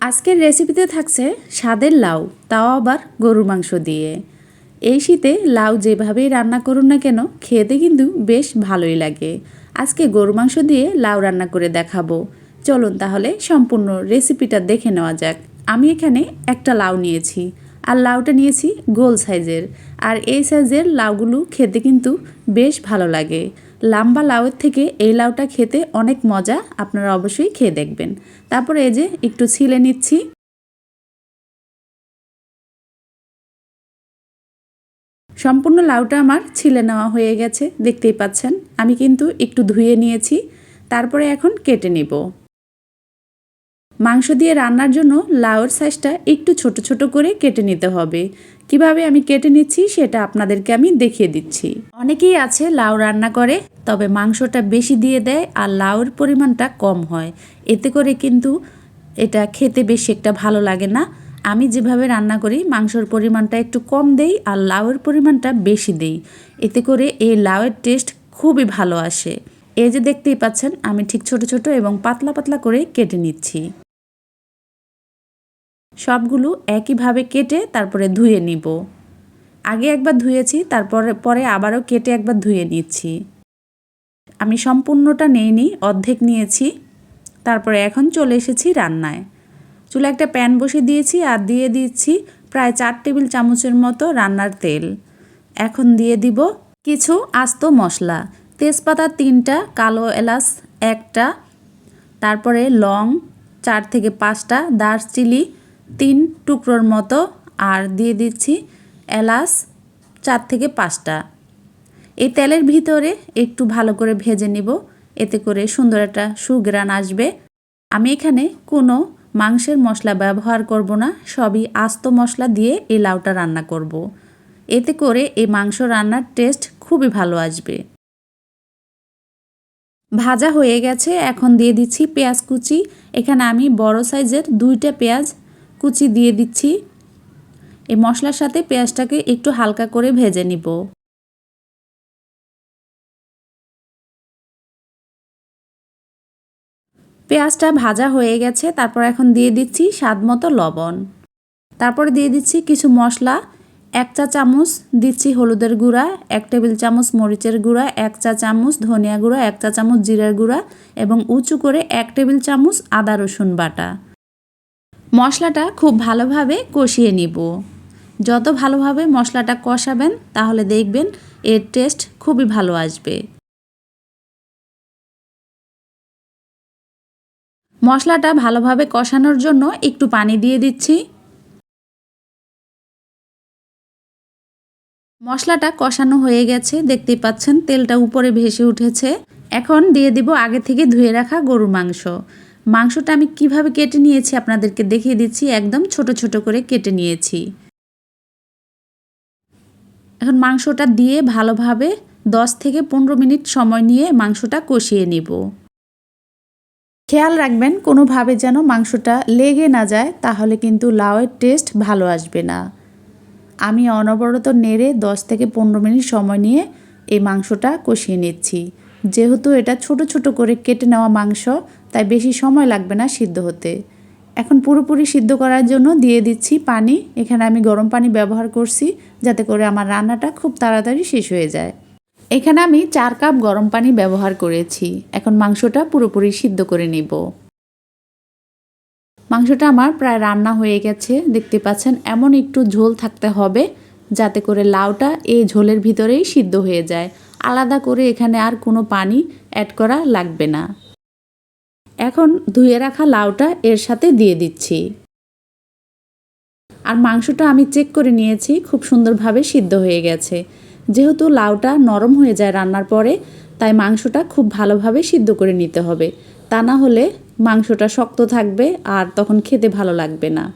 আজকের রেসিপিতে থাকছে স্বাদের লাউ, তাও আবার গরুর মাংস দিয়ে। এই শীতে লাউ যেভাবেই রান্না করুন না কেন, খেতে কিন্তু বেশ ভালোই লাগে। আজকে গরু মাংস দিয়ে লাউ রান্না করে দেখাবো। চলুন তাহলে সম্পূর্ণ রেসিপিটা দেখে নেওয়া যাক। আমি এখানে একটা লাউ নিয়েছি, আর লাউটা নিয়েছি গোল সাইজের। আর এই সাইজের লাউগুলো খেতে কিন্তু বেশ ভালো লাগে। লাম্বা লাউয়ের থেকে এই লাউটা খেতে অনেক মজা, আপনারা অবশ্যই খেয়ে দেখবেন। তারপরে এই যে একটু ছিলে নিচ্ছি। সম্পূর্ণ লাউটা আমার ছিলে নেওয়া হয়ে গেছে, দেখতেই পাচ্ছেন। আমি কিন্তু একটু ধুয়ে নিয়েছি, তারপরে এখন কেটে নিব। মাংস দিয়ে রান্নার জন্য লাউয়ের সাইজটা একটু ছোট ছোট করে কেটে নিতে হবে। কীভাবে আমি কেটে নিচ্ছি সেটা আপনাদেরকে আমি দেখিয়ে দিচ্ছি। অনেকেই আছে লাউ রান্না করে, তবে মাংসটা বেশি দিয়ে দেয় আর লাউয়ের পরিমাণটা কম হয়। এতে করে কিন্তু এটা খেতে বেশি একটা ভালো লাগে না। আমি যেভাবে রান্না করি, মাংসর পরিমাণটা একটু কম দেই আর লাউয়ের পরিমাণটা বেশি দেই। এতে করে এই লাউয়ের টেস্ট খুবই ভালো আসে। এই যে দেখতেই পাচ্ছেন, আমি ঠিক ছোট ছোট এবং পাতলা পাতলা করে কেটে নিচ্ছি। সবগুলো একইভাবে কেটে তারপরে ধুয়ে নিব। আগে একবার ধুয়েছি, তারপরে, পরে আবারও কেটে একবার ধুয়ে নিচ্ছি। আমি সম্পূর্ণটা নেইনি, অর্ধেক নিয়েছি। তারপরে এখন চলে এসেছি রান্নায়। চুলে একটা প্যান বসে দিয়েছি আর দিয়ে দিচ্ছি প্রায় চার টেবিল চামচের মতো রান্নার তেল। এখন দিয়ে দিব কিছু আস্ত মশলা। তেজপাতা তিনটা, কালো এলাচ একটা, তারপরে লং চার থেকে পাঁচটা দারচিনি তিন টুকরোর মতো আর দিয়ে দিচ্ছি এলাচ চার থেকে পাঁচটা। এই তেলের ভিতরে একটু ভালো করে ভেজে নিব, এতে করে সুন্দর একটা সুগ্রান আসবে। আমি এখানে কোনো মাংসের মশলা ব্যবহার করব না, সবই আস্ত মশলা দিয়ে এই লাউটা রান্না করব। এতে করে এই মাংস রান্নার টেস্ট খুবই ভালো আসবে। ভাজা হয়ে গেছে, এখন দিয়ে দিচ্ছি পেঁয়াজ কুচি। এখানে আমি বড় সাইজের দুইটা পেঁয়াজ কুচি দিয়ে দিচ্ছি। এই মশলার সাথে পেঁয়াজটাকে একটু হালকা করে ভেজে নিব। পেঁয়াজটা ভাজা হয়ে গেছে, তারপর এখন দিয়ে দিচ্ছি স্বাদ মতো লবণ। তারপরে দিয়ে দিচ্ছি কিছু মশলা, এক চা চামচ দিচ্ছি হলুদের গুঁড়া, এক টেবিল চামচ মরিচের গুঁড়া, এক চা চামচ ধনিয়া গুঁড়া, এক চা চামচ জিরার গুঁড়া এবং উঁচু করে এক টেবিল চামচ আদা রসুন বাটা। মশলাটা খুব ভালোভাবে কষিয়ে নিব। যত ভালোভাবে মশলাটা কষাবেন, তাহলে দেখবেন এর টেস্ট খুবই ভালো আসবে। মশলাটা ভালোভাবে কষানোর জন্য একটু পানি দিয়ে দিচ্ছি। মশলাটা কষানো হয়ে গেছে, দেখতেই পাচ্ছেন তেলটা উপরে ভেসে উঠেছে। এখন দিয়ে দিব আগে থেকে ধুয়ে রাখা গরুর মাংস। মাংসটা আমি কীভাবে কেটে নিয়েছি আপনাদেরকে দেখিয়ে দিচ্ছি। একদম ছোট ছোট করে কেটে নিয়েছি। এখন মাংসটা দিয়ে ভালোভাবে দশ থেকে পনেরো মিনিট সময় নিয়ে মাংসটা কষিয়ে নিব। খেয়াল রাখবেন, কোনোভাবে যেন মাংসটা লেগে না যায়, তাহলে কিন্তু লাউয়ের টেস্ট ভালো আসবে না। আমি অনবরত নেড়ে দশ থেকে পনেরো মিনিট সময় নিয়ে এই মাংসটা কষিয়ে নিচ্ছি। যেহেতু এটা ছোট ছোট করে কেটে নেওয়া মাংস তাই বেশি সময় লাগবে না সিদ্ধ হতে। এখন পুরোপুরি সিদ্ধ করার জন্য দিয়ে দিচ্ছি পানি। এখানে আমি গরম পানি ব্যবহার করছি যাতে করে আমার রান্নাটা খুব তাড়াতাড়ি শেষ হয়ে যায়। এখানে আমি চার কাপ গরম পানি ব্যবহার করেছি। এখন মাংসটা পুরোপুরি সিদ্ধ করে নিব। মাংসটা আমার প্রায় রান্না হয়ে গেছে। দেখতে পাচ্ছেন এমন একটু ঝোল থাকতে হবে যাতে করে লাউটা এই ঝোলের ভিতরেই সিদ্ধ হয়ে যায়। আলাদা করে এখানে আর কোনো পানি অ্যাড করা লাগবে না। এখন ধুয়ে রাখা লাউটা এর সাথে দিয়ে দিচ্ছি। আর মাংসটা আমি চেক করে নিয়েছি, খুব সুন্দরভাবে সিদ্ধ হয়ে গেছে। যেহেতু লাউটা নরম হয়ে যায় রান্নার পরে, তাই মাংসটা খুব ভালোভাবে সিদ্ধ করে নিতে হবে। তা না হলে মাংসটা শক্ত থাকবে আর তখন খেতে ভালো লাগবে না।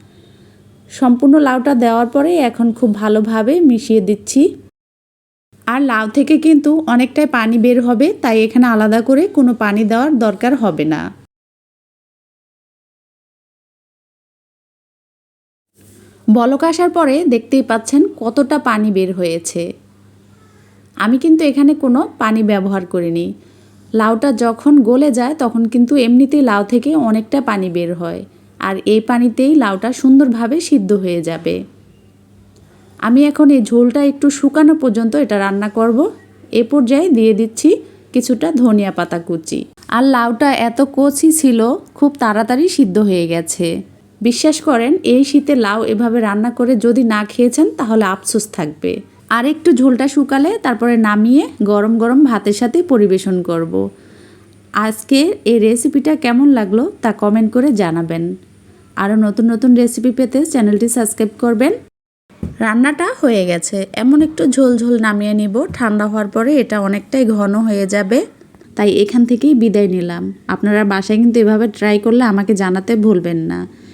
সম্পূর্ণ লাউটা দেওয়ার পরে এখন খুব ভালোভাবে মিশিয়ে দিচ্ছি। আর লাউ থেকে কিন্তু অনেকটাই পানি বের হবে, তাই এখানে আলাদা করে কোনো পানি দেওয়ার দরকার হবে না। বলক আসার পরে দেখতেই পাচ্ছেন কতটা পানি বের হয়েছে। আমি কিন্তু এখানে কোনো পানি ব্যবহার করিনি। লাউটা যখন গলে যায় তখন কিন্তু এমনিতেই লাউ থেকে অনেকটা পানি বের হয় আর এই পানিতেই লাউটা সুন্দরভাবে সিদ্ধ হয়ে যাবে। আমি এখন এই ঝোলটা একটু শুকানো পর্যন্ত এটা রান্না করব। এ পর্যায়ে দিয়ে দিচ্ছি কিছুটা ধনিয়া পাতা কুচি। আর লাউটা এত কচি ছিল, খুব তাড়াতাড়ি সিদ্ধ হয়ে গেছে। বিশ্বাস করেন, এই শীতে লাউ এভাবে রান্না করে যদি না খেয়েছেন, তাহলে আফসোস থাকবে। আর একটু ঝোলটা শুকালে তারপরে নামিয়ে গরম গরম ভাতের সাথে পরিবেশন করব। আজকে এই রেসিপিটা কেমন লাগল তা কমেন্ট করে জানাবেন। আরও নতুন নতুন রেসিপি পেতে চ্যানেলটি সাবস্ক্রাইব করবেন। রান্নাটা হয়ে গেছে। এমন একটু ঝোল ঝোল নামিয়ে নিব। ঠান্ডা হওয়ার পরে এটা অনেকটাই ঘন হয়ে যাবে। তাই এখান থেকেই বিদায় নিলাম। আপনারা বাসায় কিন্তু এভাবে ট্রাই করলে আমাকে জানাতে ভুলবেন না।